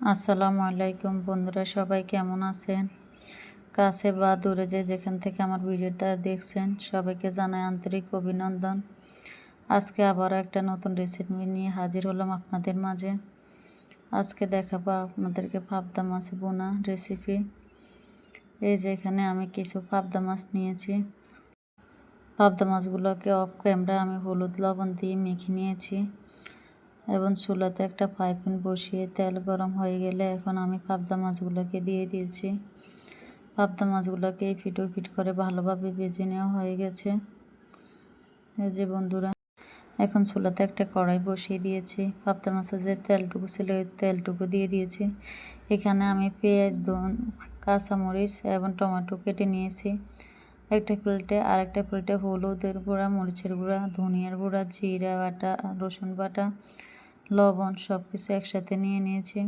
আসসালামু আলাইকুম বন্ধুরা, সবাই কেমন আছেন? কাছে বা দূরে যে যেখান থেকে আমার ভিডিওটা দেখছেন, সবাইকে জানাই আন্তরিক অভিনন্দন। আজকে আবারও একটা নতুন রেসিপি নিয়ে হাজির হলাম আপনাদের মাঝে। আজকে দেখাবো আপনাদেরকে পাবদা মাছ বোনা রেসিপি এই যে এখানে আমি কিছু পাবদা মাছ নিয়েছি। পাবদা মাছগুলোকে অফ ক্যামেরা আমি হলুদ লবণ দিয়ে মেখে নিয়েছি। এবং চুলাতে একটা পাইপিন বসিয়ে তেল গরম হয়ে গেলে এখন আমি পাবদা মাছগুলোকে দিয়ে দিয়েছি। পাবদা মাছগুলোকে ফিটো ফিট করে ভালোভাবে বেজে নেওয়া হয়ে গেছে। এই যে বন্ধুরা, এখন চুলাতে একটা কড়াই বসিয়ে দিয়েছি। পাবদা মাছের যে তেলটুকু ছিল, ওই তেলটুকু দিয়ে দিয়েছি। এখানে আমি পেঁয়াজ দন কাঁচামরিচ এবং টমেটো কেটে নিয়েছি। একটা প্লেটে আর একটা প্লেটে হলুদের গুঁড়া, মরিচের গুঁড়া, ধনিয়ার গুঁড়া, জিরা বাটা, রসুন বাটা লবণ সব কিছু একসাথে নিয়ে নিয়েছি।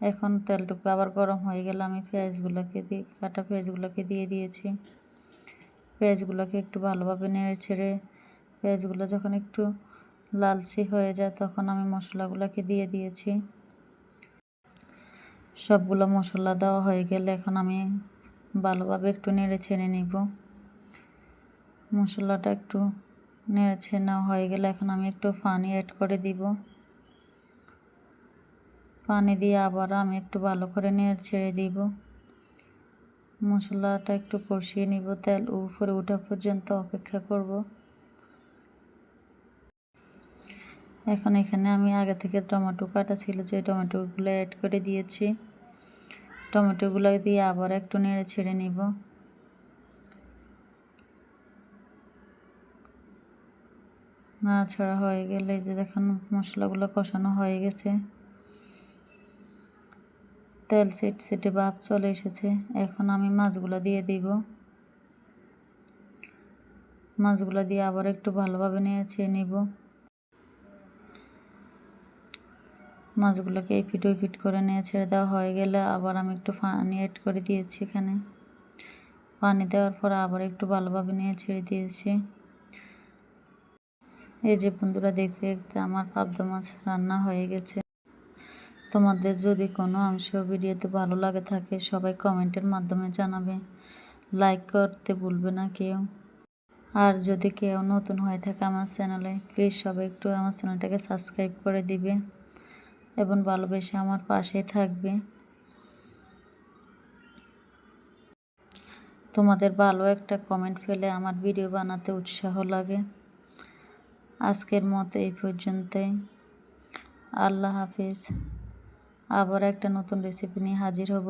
এখন তেলটুকু আবার গরম হয়ে গেলে আমি পেঁয়াজগুলোকে দিয়ে, কাটা পেঁয়াজগুলোকে দিয়ে দিয়েছি। পেঁয়াজগুলোকে একটু ভালোভাবে নেড়ে ছেড়ে, পেঁয়াজগুলো যখন একটু লালচে হয়ে যায় তখন আমি মশলাগুলোকে দিয়ে দিয়েছি। সবগুলো মশলা দেওয়া হয়ে গেলে এখন আমি ভালোভাবে একটু নেড়ে ছেড়ে নিব। মশলাটা একটু নেড়ে ছেড়ে নেওয়া হয়ে গেলে এখন আমি একটু পানি অ্যাড করে দিব। পানি দিয়ে আবার আমি একটু ভালো করে নেড়ে ছেড়ে দিব। মশলাটা একটু কষিয়ে নিব, তেল উপরে ওঠা পর্যন্ত অপেক্ষা করব। এখন এখানে আমি আগে থেকে টমেটো কাটা ছিল, যে টমেটোগুলো অ্যাড করে দিয়েছি। টমেটোগুলো দিয়ে আবার একটু নেড়ে ছেড়ে নিব। নাড়াছাড়া হয়ে গেলে যে দেখেন মশলাগুলো কষানো হয়ে গেছে। তেল সেট সেটে ভাব চলে এসেছে। এখন আমি মাছগুলো দিয়ে দিব। মাছগুলো দিয়ে আবার একটু ভালোভাবে নিয়েছে নিব। মাছগুলোকে এই ওই ফিট করে নিয়ে ছেড়ে দেওয়া হয়ে গেলে আবার আমি একটু পানি অ্যাড করে দিয়েছি এখানে। পানি দেওয়ার পর আবার একটু ভালোভাবে নিয়ে ছেড়ে দিয়েছি। এই যে বন্ধুরা দেখতে দেখতে আমার পাবদা মাছ রান্না হয়ে গেছে। তোমাদের যদি কোনো অংশ ভিডিওতে ভালো লাগে থাকে, সবাই কমেন্টের মাধ্যমে জানাবে। লাইক করতে ভুলবে না কেউ। আর যদি কেউ নতুন হয়ে থাকে আমার চ্যানেলে প্লিজ সবাই একটু আমার চ্যানেলটাকে সাবস্ক্রাইব করে দিবে এবং ভালোবেসে আমার পাশেই থাকবে। তোমাদের ভালো একটা কমেন্ট ফেলে আমার ভিডিও বানাতে উৎসাহ লাগে। আজকের মতো এই পর্যন্তই। আল্লাহ হাফিজ। আবার একটা নতুন রেসিপি নিয়ে হাজির হব।